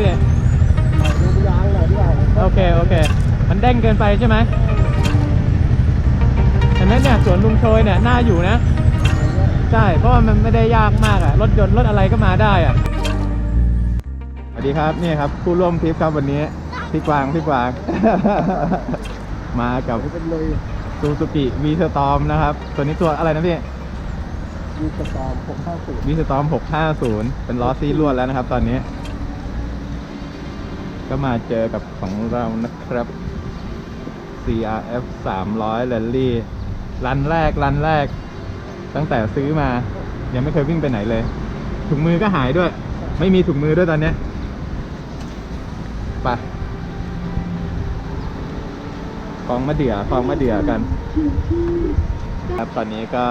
พี่ดูยางหน่อยดีกว่าโอเคโอเค มันเด้งเกินไปใช่ไหมเห็นไหมเนี่ยสวนลุงโชยเนี่ยน่าอยู่นะ ใช่ เพราะว่ามันไม่ได้ยากมากอะรถยนต์รถอะไรก็มาได้อะสวัสดีครับนี่ครับผู้ร่วมทริปครับวันนี้พี่กวางพี่กวาง มากับเป็นเลยซูซูกิวีสตอมนะครับตัวนี้ตัวอะไรนะพี่มีสตอมผมเข้าสู่วีสตอม650 เป็นล้อซีลวดแล้วนะครับ ตอนนี้ ก็มาเจอกับของเรานะครับ CRF 300 Rally รันแรกรันแรก ตั้งแต่ซื้อมา ยังไม่เคยวิ่งไปไหนเลย ถุงมือก็หายด้วย ไม่มีถุงมือด้วยตอนเนี้ยไปกองมะเดื่อกองมะเดื่อกัน ครับตอนนี้ก็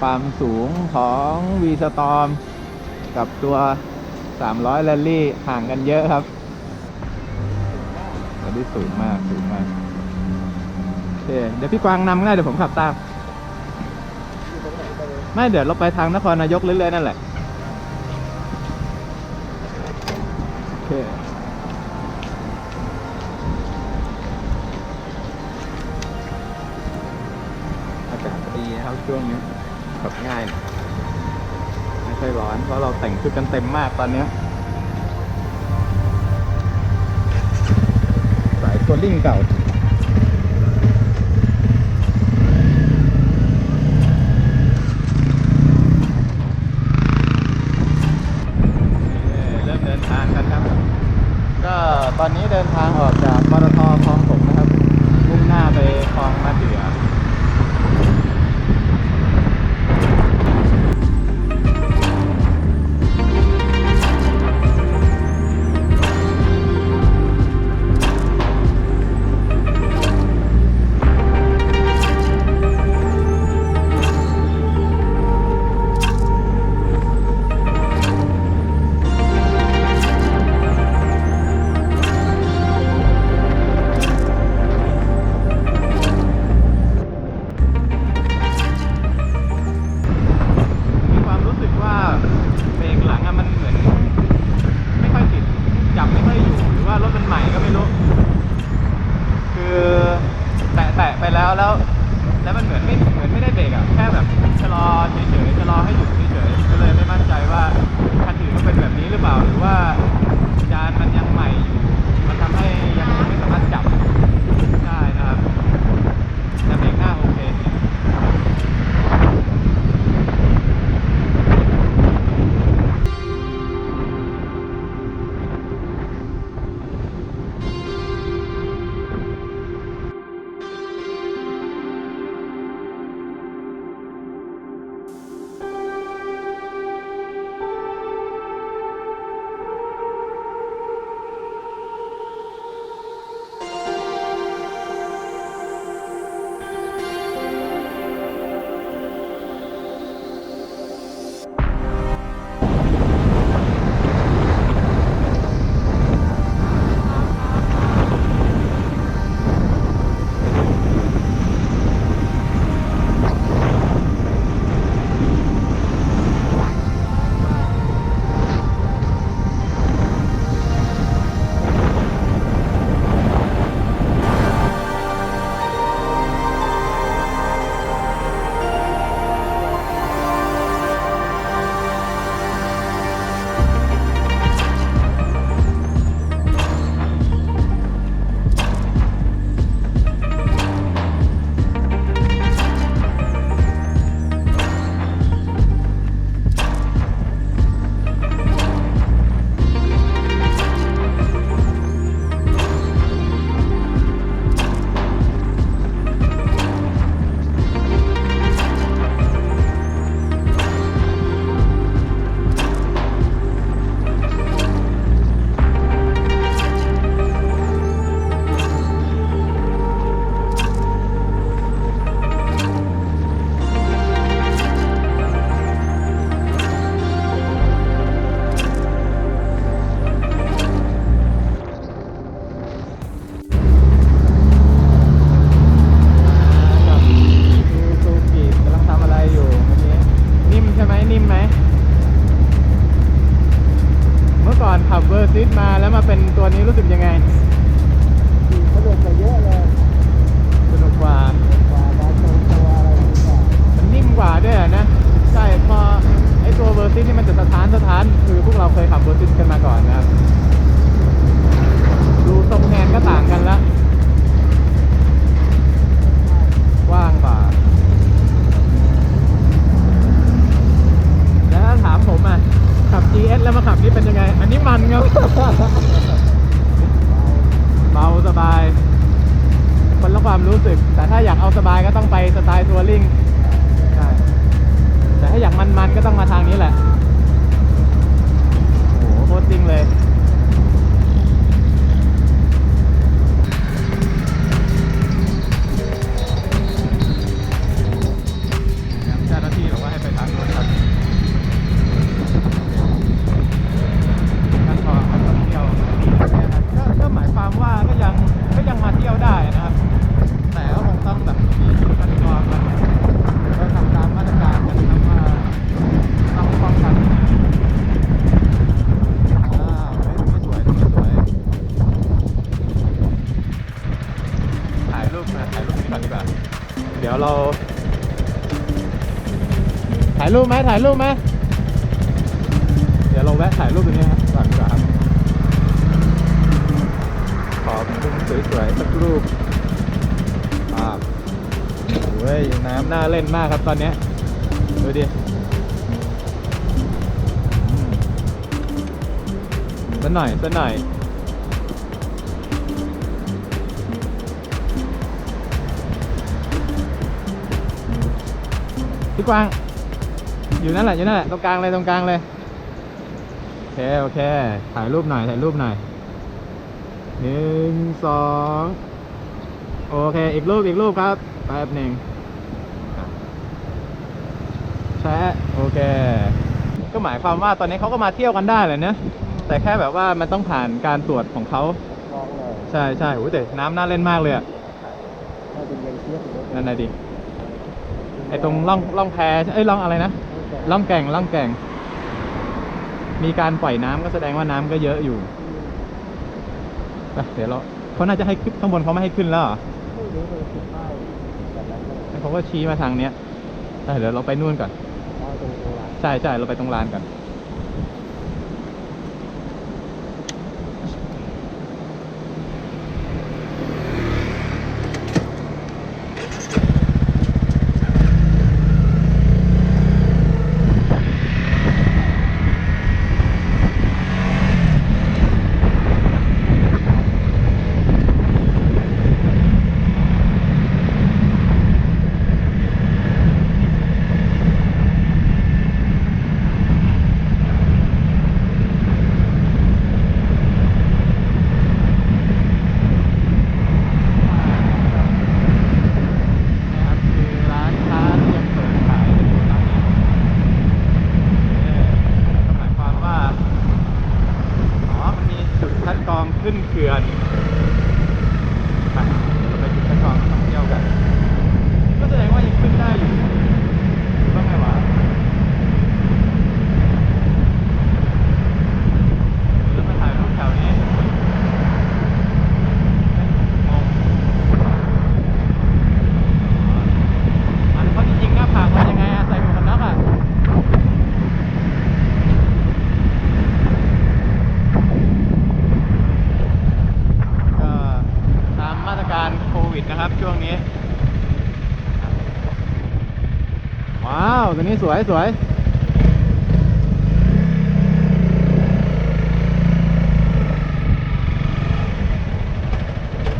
ความสูงของวีสตอมกับตัว 300แรลลี่ห่างกันเยอะครับตัวนี้สูงมากสูงมากโอเคเดี๋ยวพี่กวางนำก็ได้เดี๋ยวผมขับตามไม่เดี๋ยวเราไปทางนครนายกเรื่อยๆนั่นแหละโอเคอากาศดีนะครับช่วงนี้ขับง่าย ค่อยร้อนเพราะเราแต่งชุดกันเต็มมากตอนนี้สายตัวลิ่งเก่า ใหม่ก็ไม่รู้ นี้แหละ ก่อนดีกว่าเดี๋ยวเรา ถ่ายรูปไหมถ่ายรูปไหมเดี๋ยวเราแวะถ่ายรูปตรงนี้ครับก่อนดีกว่าครับขอมุมสวยๆสักรูปภาพโอ้ยน้ำน่าเล่นมากครับตอนเนี้ยดูดิอืมสักหน่อยสักหน่อย พี่กวาง อยู่นั่นแหละอยู่นั่นแหละตรงกลางเลยตรงกลางเลย โอเคโอเค ถ่ายรูปหน่อยถ่ายรูปหน่อยหนึ่งสองโอเค อีกรูปอีกรูปครับแป๊บหนึ่งแชะโอเค ก็หมายความว่าตอนนี้เขาก็มาเที่ยวกันได้เลยนะแต่แค่แบบว่ามันต้องผ่านการตรวจของเขาลองเลยใช่ใช่โอ้ยแต่น้ำน่าเล่นมากเลยอะน่าจะเย็นเทียบอยู่นั่นน่ะดิ ไอตรงล่องล่องแพเอ้ยล่องอะไรนะล่องแก่งล่องแก่ง มีการปล่อยน้ำก็แสดงว่าน้ำก็เยอะอยู่ไปเดี๋ยวเราเขาน่าจะให้ขึ้นข้างบนเขาไม่ให้ขึ้นแล้วเหรอไม่รู้เลยคือป้ายแบบนั้นเลยแล้วเขาก็ชี้มาทางเนี้ยเออเดี๋ยวเราไปนู่นก่อนป้ายตรงตรงร้านใช่ใช่เราไปตรงลานก่อนนะครับคือร้านค้าที่ยังเปิดขายอยู่ตอนนี้เอ่อก็หมายความว่า อ๋อ มันมีจุดคัดกรองขึ้นเขื่อนไปเดี๋ยวเราไปจุดคัดกรองท่องเที่ยวกัน ก็แสดงว่ายังขึ้นได้อยู่หรือว่าไงวะแล้วมาถ่ายรูปแถวนี้งง อันนี้เขาจริงๆหน้าผากมันยังไงอะใส่หมวกกันน็อกอะก็ตามมาตรการโควิดนะครับช่วงนี้ ว้าว ตัวนี้ สวยสวย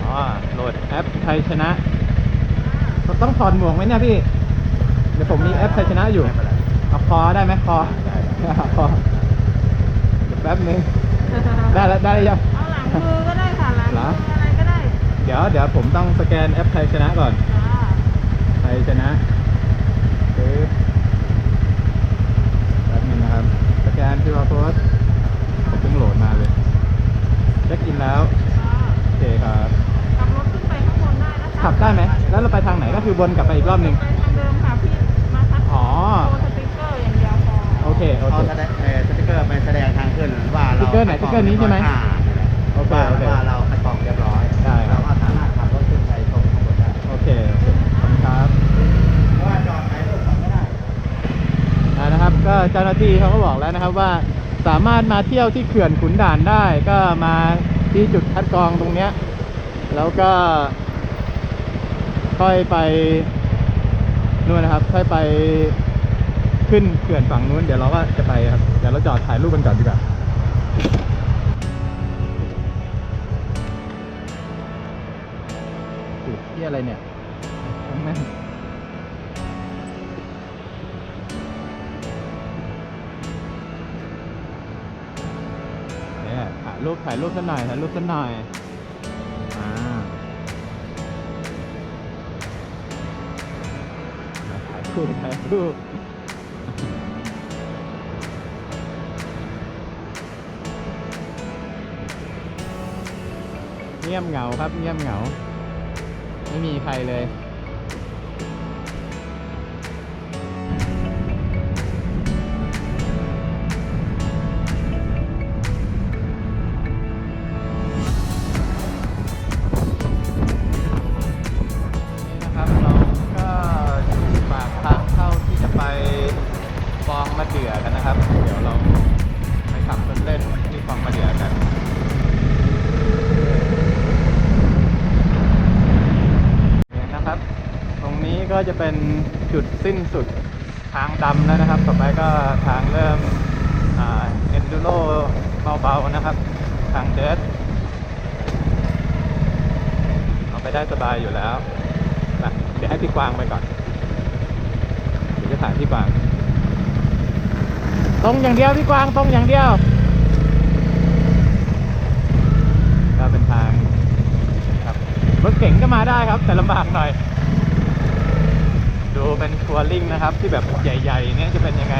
อ๋อโหลดแอปไทยชนะ ต้องถอดหมวกไหมเนี่ยพี่ เดี๋ยวผมมีแอปไทยชนะอยู่เอาคอได้ไหมคอเอาคอเดี๋ยวแป๊บนึงได้แล้วได้แล้วยังเอาหลังมือก็ได้ค่ะหลังเหรมือออะไรก็ได้ เดี๋ยวเดี๋ยวผมต้องสแกนแอปไทยชนะก่อนจ้าไทยชนะปึ๊บแป๊บนึงนะครับ สแกน QR code ผมเพิ่งโหลดมาเลย เช็คอินแล้วจ้าโอเคครับขับรถขึ้นไปข้างบนได้นะคะขับได้ไหม แล้วเราไปทางไหนก็คือวนกลับไปอีกรอบหนึ่งไปทางเดิมค่ะพี่มาทักอ๋อโชว์สติ๊กเกอร์อย่างเดียวพอโอเค โอเขาเคแสดงเอ่อสติ๊กเกอร์ไปแสดงทางขึ้นว่าเราเกอร์ไหนสติ๊กเกอร์นี้ใช่ไหม อ่าโอเคว่าโอเค ว่าเรา เจ้าหน้าที่เขาก็บอกแล้วนะครับว่าสามารถมาเที่ยวที่เขื่อนขุนด่านได้ ก็มาที่จุดคัดกรองตรงเนี้ย แล้วก็ ค่อยไปนู่นนะครับ ค่อยไปขึ้นเขื่อนฝั่งนู้นเดี๋ยวเราก็จะไปครับเดี๋ยวเราจอดถ่ายรูปกันก่อนดีกว่าจุดที่อะไรเนี่ย รูปถ่ายรูปสักหน่อยถ่ายรูปสักหน่อยอ่าถ่ายรูปถ่ายรูปเงียบเหงาครับเงียบเหงา ไม่มีใครเลย มะเดือกันนะครับ เดี๋ยวเราไปขับเล่นที่คลองมะเดือกันเนี่ยนะครับ ตรงนี้ก็จะเป็นจุดสิ้นสุดทางดำแล้วนะครับ ต่อไปก็ทางเริ่มเอ็นดูโรเบาๆนะครับ ทางเดิร์ทเอาไปได้สบายอยู่แล้วนะเดี๋ยวให้พี่กวางไปก่อน เดี๋ยวจะถ่ายพี่กวาง ตรงอย่างเดียวพี่กวางตรงอย่างเดียว ก็เป็นทางครับรถเก๋งก็มาได้ครับ แต่ลำบากหน่อย ดูเป็นทัวริงนะครับ ที่แบบใหญ่ ๆ เนี่ยจะเป็นยังไง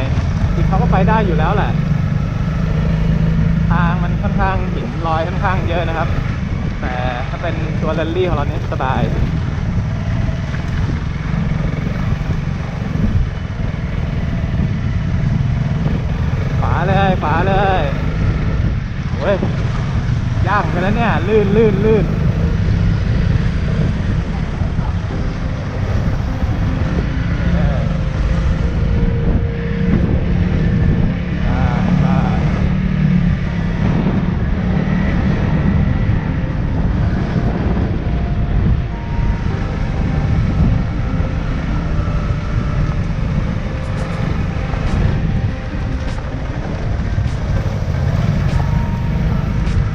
ที่เขาก็ไปได้อยู่แล้วแหละ ทางมันค่อนข้างหินลอยค่อนข้างเยอะนะครับ แต่ถ้าเป็นตัวแรลลี่ของเราเนี่ยสบาย เลยฝาเลยโอ้ยยากเหมือนกันแล้วเนี่ยลื่นลื่นลื่นเออได้ได้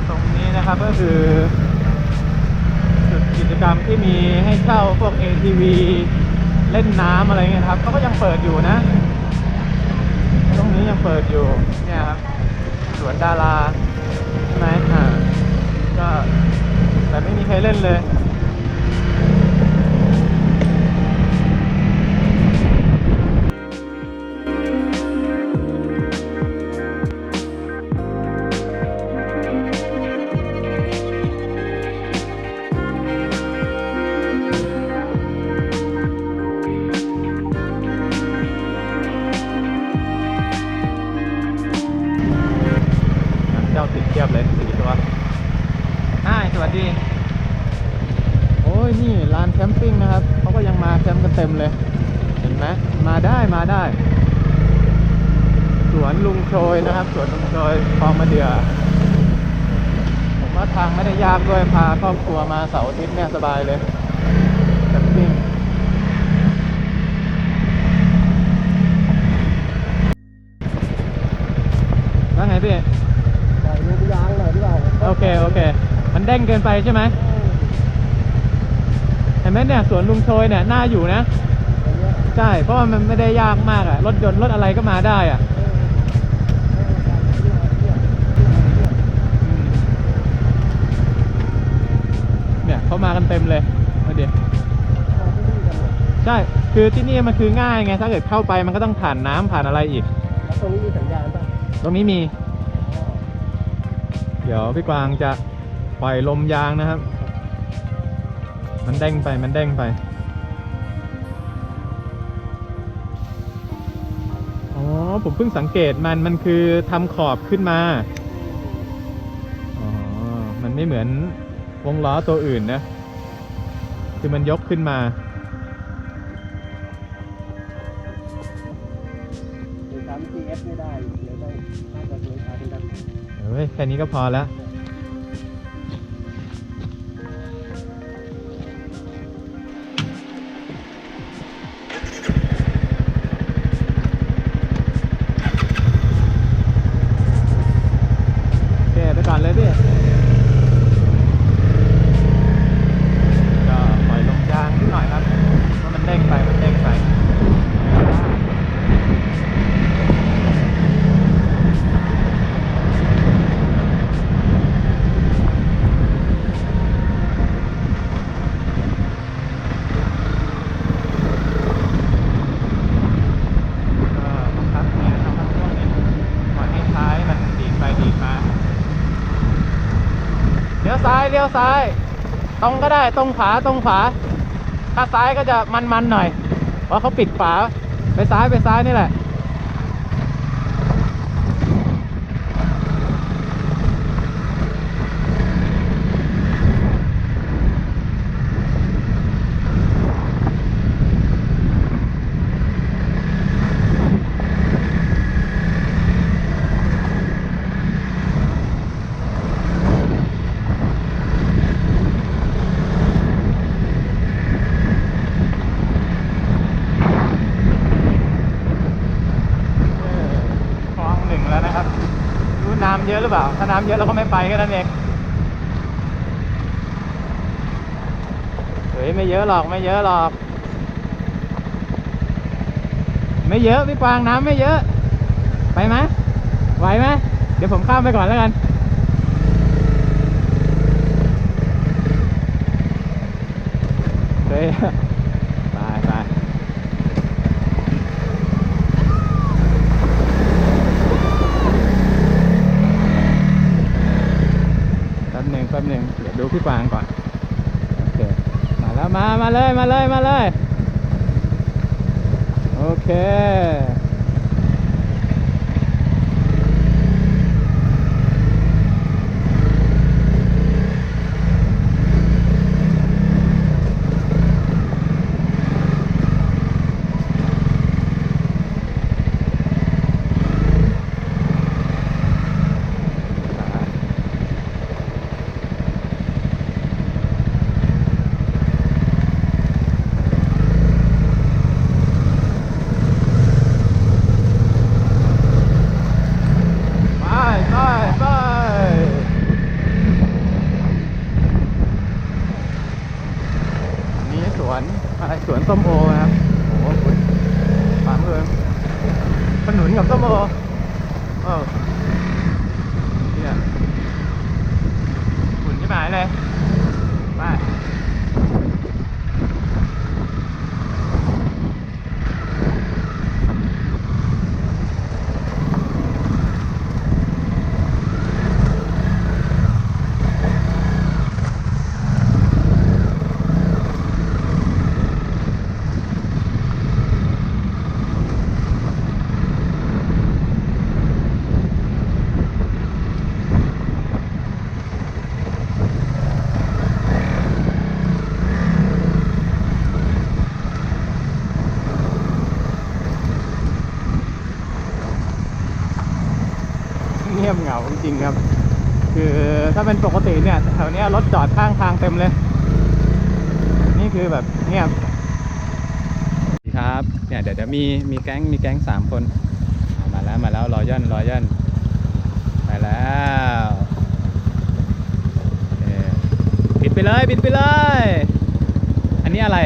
ตรงนี้นะครับก็คือจุดกิจกรรมที่มีให้เช่าพวก ATV เล่นน้ำอะไรเงี้ยครับเขาก็ยังเปิดอยู่นะ ตรงนี้ยังเปิดอยู่เนี่ยครับสวนดารา โชยคลองมะเดือผมว่าทางไม่ได้ยากด้วยพาครอบครัวมาเสาร์อาทิตย์เนี่ยสบายเลยแคมปิ้งว่าไงพี่ปล่อยลูกยางหน่อยดีกว่าโอเค โอเค มันเด้งเกินไปใช่ไหมเห็นไหมเนี่ยสวนลุงโชยเนี่ยน่าอยู่นะอย่างเงี้ยใช่ เพราะว่ามันไม่ได้ยากมากอะรถยนต์รถอะไรก็มาได้อะอืม เนี่ยเขามากันเต็มเลยมาเดี๋ยวใช่ คือที่นี่มันคือง่ายไง ถ้าเกิดเข้าไปมันก็ต้องผ่านน้ำผ่านอะไรอีกแล้วตรงนี้มีสัญญาณป่ะ ตรงนี้มี เดี๋ยวพี่กวางจะปล่อยลมยางนะครับ มันเด้งไป มันเด้งไป อ๋อ ผมเพิ่งสังเกตมัน มันคือทำขอบขึ้นมาไม่เหมือน วงล้อตัวอื่นนะ คือมันยกขึ้นมาหรือทำ GS ไม่ได้ เดี๋ยวต้องน่าจะเลยพาเป็นดัน เฮ้ย แค่นี้ก็พอแล้ว เลี้ยวซ้าย ตรงก็ได้ตรงขวาตรงขวาถ้าซ้ายก็จะมันๆหน่อยเพราะเขาปิดฝาไปซ้ายไปซ้ายนี่แหละ คลองหนึ่งแล้วนะครับรู้น้ำเย อะหรือเปล่า ถ้าน้ำเยอะเราก็ไม่ไปแค่นั้นเองเฮ้ยไม่เยอะหรอกไม่เยอะหรอก ไม่เยอะพี่ปางน้ำไม่เยอะ ไปไหมไหวไหมเดี๋ยวผมข้ามไปก่อนแล้วกันเฮ้ย ไปไป แป๊บหนึ่งแป๊บหนึ่งเดี๋ยวดูพี่ปางก่อน โอเค มาแล้ว มามาเลย มาเลย มาเลย โอเค ไปไปไปอันนี้สวนอะไรสวนส้มโอนะครับ โอ้โหคุณปาเมืองขนุนกับส้มโอเออเนี่ยฝุ่นที่หมายเลยไปเงียบเหงาจริงๆครับ คือถ้าเป็นปกติเนี่ยแถวเนี้ยรถจอดข้างทางเต็มเลย นี่ คือแบบเงียบครับเนี่ยเดี๋ยวจะมีมีแก๊งมีแก๊งสามคนมาแล้วมาแล้วรอย่อนรอย่อนไปแล้วโอเคปิดไปเลยปิดไปเลย อันนี้อะไร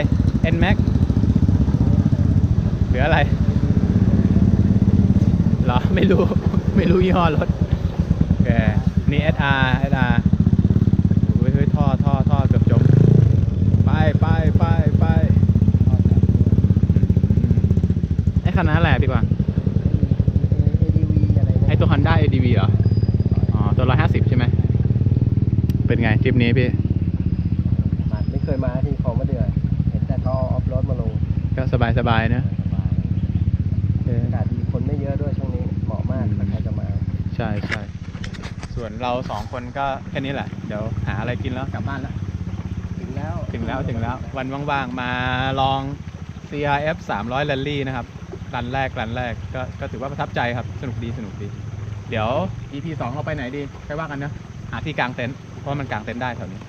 N Max หรืออะไรหรอไม่รู้ไม่รู้ยี่ห้อรถโอเคนี่ SR SR โอ้ยเฮ้ยท่อท่อท่อเกือบจม ไปไปไปไปอืมไอ้คันนั้นแหละพี่กวาง ADV อะไรนะ ไอ้ ตัว Honda ADV เหรอ อ๋อ ตัว150ใช่ไหม เป็นไงทริปนี้พี่ มาไม่เคยมาที่ของมาเดือเห็นแต่เขาเอาออฟโรดมาลงก็สบายสบายๆนะโอเคอากาศดีคนไม่เยอะด้วยช่วงนี้เหมาะมากถ้าใครจะมา ใช่ใช่ ส่วนเราสองคนก็แค่นี้แหละ เดี๋ยวหาอะไรกินแล้วกลับบ้านแล้ว ถึงแล้วถึงแล้วถึงแล้ววันว่างๆ มาลอง CRF 300 Rally นะครับ รันแรก รันแรกก็ก็ถือว่าประทับใจครับ สนุกดีสนุกดี เดี๋ยว EP 2เราไปไหนดีไปว่ากันนะหาที่กางเต็นท์เพราะมันกางเต็นท์ได้แถวนี้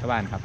ชาวบ้านครับ